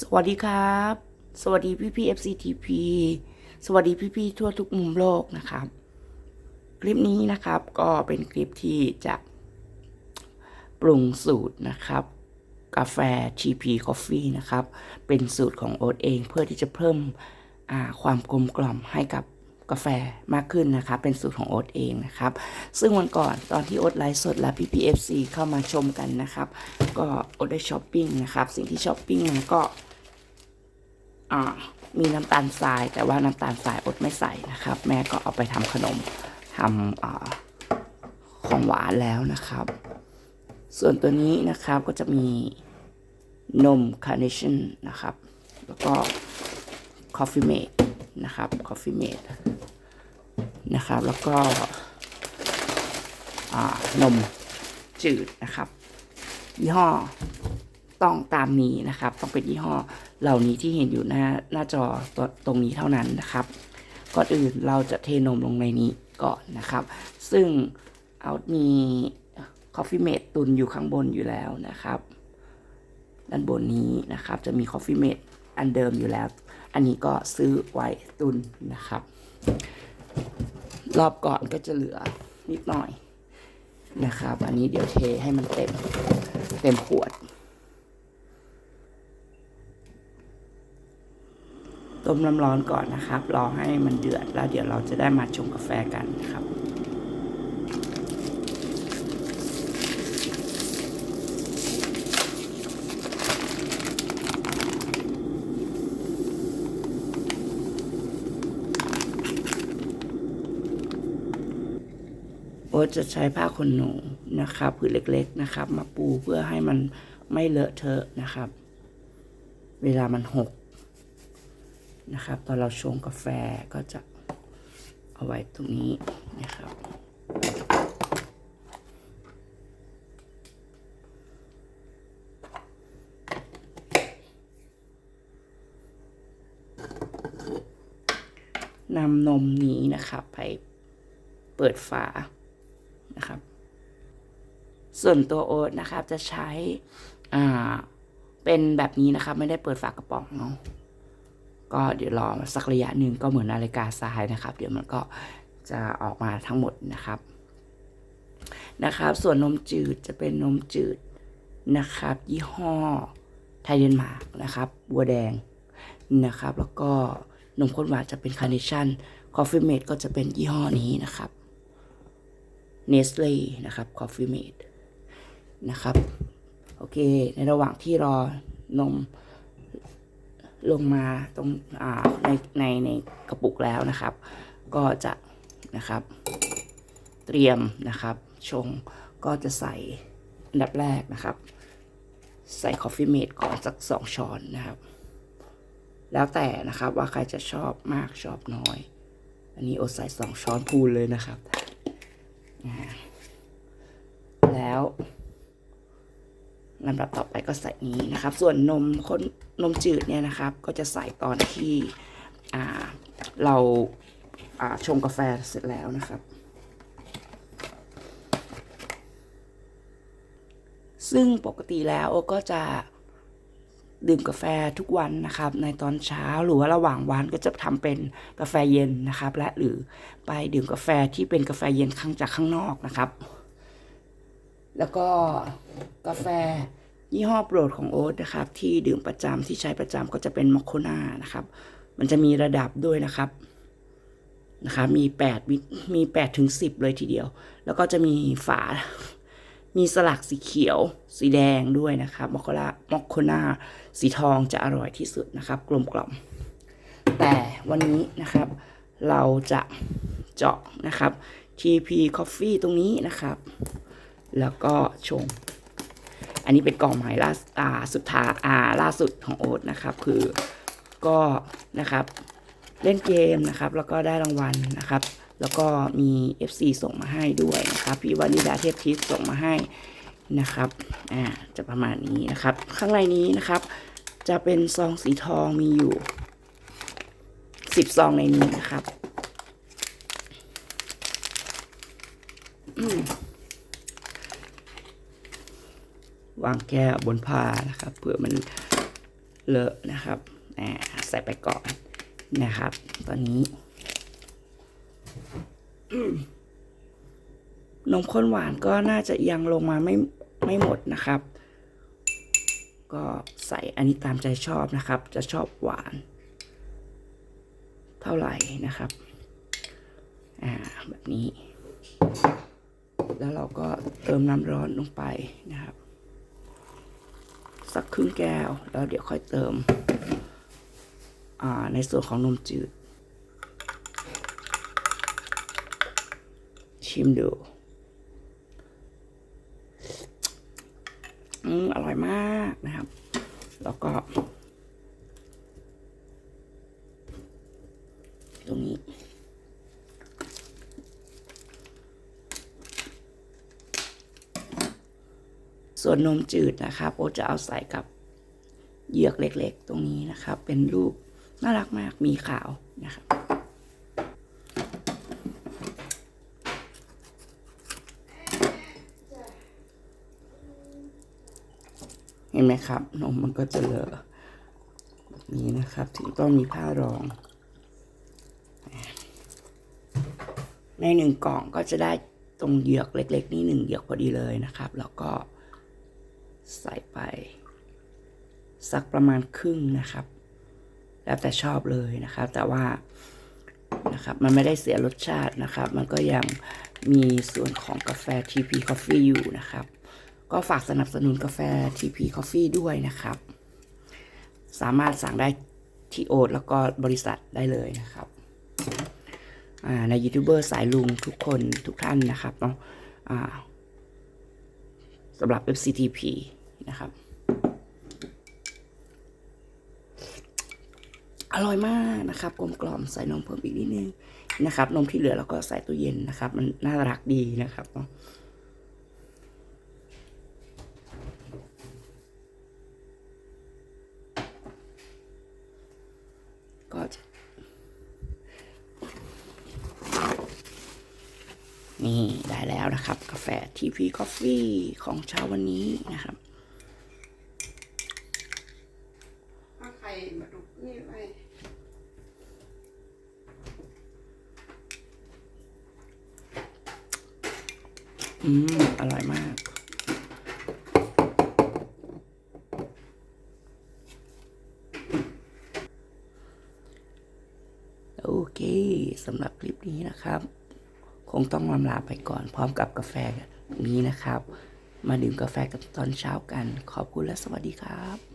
สวัสดีครับ สวัสดีพี่พี่ FCTP สวัสดีพี่พี่ๆทั่วทุกมุมโลกนะครับ คลิปนี้นะครับก็เป็นคลิปที่จะปรุงสูตรนะครับ กาแฟ GP Coffee นะครับ เป็นสูตรของโอ๊ตเองเพื่อที่จะเพิ่มความกลมกล่อมให้กับ กาแฟมากขึ้นนะครับ เป็นสูตรของโอ๊ตเองนะครับ ซึ่งวันก่อนตอนที่โอ๊ตไลฟ์สดและพี่พีเอฟซีเข้ามาชมกันนะครับ ก็โอ๊ตได้ช้อปปิ้งนะครับ สิ่งที่ช้อปปิ้งมาก็มีน้ำตาลทราย แต่ว่าน้ำตาลทรายอดไม่ใส่นะครับ แม่ก็เอาไปทำขนมทำอของหวานแล้วนะครับ ส่วนตัวนี้นะครับก็จะมีนมคาร์เนชั่นนะครับ แล้วก็คอฟฟี่เมดนะครับ คอฟฟี่เมด นะครับ แล้วก็นมจืดนะครับ ยี่ห้อต้องตามนี้นะครับ ต้องเป็นยี่ห้อเหล่านี้ที่เห็นอยู่หน้าหน้าจอตตรงนี้เท่านั้นนะครับ ก่อนอื่นเราจะเทนมลงในนี้ก่อนนะครับ ซึ่งเอามีคอฟฟี่เมดตุนอยู่ข้างบนอยู่แล้วนะครับ ด้านบนนี้นะครับ จะมีคอฟฟี่เมดอันเดิมอยู่แล้ว อันนี้ก็ซื้อไว้ตุนนะครับ รอบก่อนก็จะเหลือนิดหน่อยนะครับ อันนี้เดี๋ยวเทให้มันเต็ม เต็มขวด ต้มน้ำร้อนก่อนนะครับ รอให้มันเดือดแล้วเดี๋ยวเราจะได้มาชงกาแฟกันนะครับ โอ๊ตจะใช้ผ้าขนหนูนะครับผืนเล็กๆนะครับ มาปูเพื่อให้มันไม่เลอะเทอะนะครับ เวลามันหกนะครับ ตอนเราชงกาแฟก็จะเอาไว้ตรงนี้นะครับ นำนมนี้นะครับไปเปิดฝา นะครับ ส่วนตัวโอ๊ตนะครับจะใช้อ่าเป็นแบบนี้นะครับ ไม่ได้เปิดฝากระป๋องเนาะก็เดี๋ยวรอสักระยะหนึ่งก็เหมือนนาฬิกาทรายนะครับ เดี๋ยวมันก็จะออกมาทั้งหมดนะครับนะครับ ส่วนนมจืดจะเป็นนมจืดนะครับ ยี่ห้อไทยเดนมาร์กนะครับ บัวแดงนะครับ แล้วก็นมข้นหวานจะเป็นคาร์เนชั่น คอฟฟี่เมดก็จะเป็นยี่ห้อนี้นะครับ เนสเล่นะครับคอฟฟี่เมดนะครับ โอเค ในระหว่างที่รอนมลงมาตรงในในในกระปุกแล้วนะครับ ก็จะนะครับ เตรียมนะครับ ชงก็จะใส่อันดับแรกนะครับ ใส่คอฟฟี่เมดก่อนสักสองช้อนนะครับ แล้วแต่นะครับว่าใครจะชอบมากชอบน้อย อันนี้อดใส่สองช้อนพูนเลยนะครับ แล้วลำดับต่อไปก็ใส่นี้นะครับ ส่วนนมข้นนมจืดเนี่ยนะครับ ก็จะใส่ตอนที่เราชงกาแฟเสร็จแล้วนะครับ ซึ่งปกติแล้วโอก็จะ ดื่มกาแฟทุกวันนะครับ ในตอนเช้าหรือว่าระหว่างวันก็จะทำเป็นกาแฟเย็นนะครับ และหรือไปดื่มกาแฟที่เป็นกาแฟเย็นข้างจากข้างนอกนะครับ แล้วก็กาแฟยี่ห้อโปรดของโอ๊ตนะครับ ที่ดื่มประจำที่ใช้ประจำก็จะเป็นมอคโคนานะครับ มันจะมีระดับด้วยนะครับนะครับมี8มี8ถึง10 เลยทีเดียว แล้วก็จะมีฝา มีสลักสีเขียว สีแดงด้วยนะครับมอคโคลามอคโคนาสีทองจะอร่อยที่สุดนะครับ กลมกล่อม แต่วันนี้นะครับ เราจะเจาะนะครับ TP Coffee ตรงนี้นะครับ แล้วก็ชง อันนี้เป็นกล่องหมายล่าอ่าสุดท้ายอ่าล่าสุดของโอ๊ตนะครับ คือก็นะครับ เล่นเกมนะครับ แล้วก็ได้รางวัลนะครับ แล้วก็มี FC ส่งมาให้ด้วยนะครับ พี่วานิดาเทพทิพย์ส่งมาให้นะครับ อ่า จะประมาณนี้นะครับ ข้างในนี้นะครับ จะเป็นซองสีทองมีอยู่สิบซองในนี้นะครับวางแก้วบนผ้านะครับเผื่อมันเลอะนะครับอ่าใส่ไปก่อนนะครับ ตอนนี้ นมข้นหวานก็น่าจะยังลงมาไม่ไม่หมดนะครับ ก็ใส่อันนี้ตามใจชอบนะครับ จะชอบหวาน เท่าไหร่นะครับ อ่าแบบนี้ แล้วเราก็เติมน้ำร้อนลงไปนะครับ สักครึ่งแก้ว แล้วเดี๋ยวค่อยเติม อ่าในส่วนของนมจืด ชิมดูอืมอร่อยมากนะครับ แล้วก็ ตรงนี้ ส่วนนมจืดนะครับโอจะเอาใส่กับเหยือกเล็กๆ ตรงนี้นะครับ เป็นรูปน่ารักมากมีขาวนะครับ ห็นไหมครับ นมมันก็จะเลอะแบบนี้นะครับ ถึงต้องมีผ้ารอง ในหนึ่งกล่องก็จะได้ตรงเหยือกเล็ก ๆ นี่หนึ่งเหยือกพอดีเลยนะครับ แล้วก็ใส่ไป สักประมาณครึ่งนะครับ แล้วแต่ชอบเลยนะครับ แต่ว่านะครับ มันไม่ได้เสียรสชาตินะครับ มันก็ยังมีส่วนของกาแฟ TP Coffee อยู่นะครับ ก็ฝากสนับสนุนกาแฟ TP Coffee ด้วยนะครับ สามารถสั่งได้ที่โอ๊ตแล้วก็บริษัทได้เลยนะครับอ่าในยูทูบเบอร์สายลุงทุกคนทุกท่านนะครับเนาะสำหรับ FCTP นะครับ อร่อยมากนะครับ กลมกล่อมใส่นมเพิ่มอีกนิดนึงนะครับ นมที่เหลือเราก็ใส่ตู้เย็นนะครับ มันน่ารักดีนะครับเนาะ ก็จะนี่ ได้แล้วนะครับ กาแฟ TP Coffee ของเช้าวันนี้นะครับเอาไข่มาดุกนี่ไว้อืม อร่อยมาก โอเคสำหรับคลิปนี้นะครับ คงต้องลำลาไปก่อนพร้อมกับกาแฟนี้นะครับ มาดื่มกาแฟกันตอนเช้ากัน ขอบคุณและสวัสดีครับ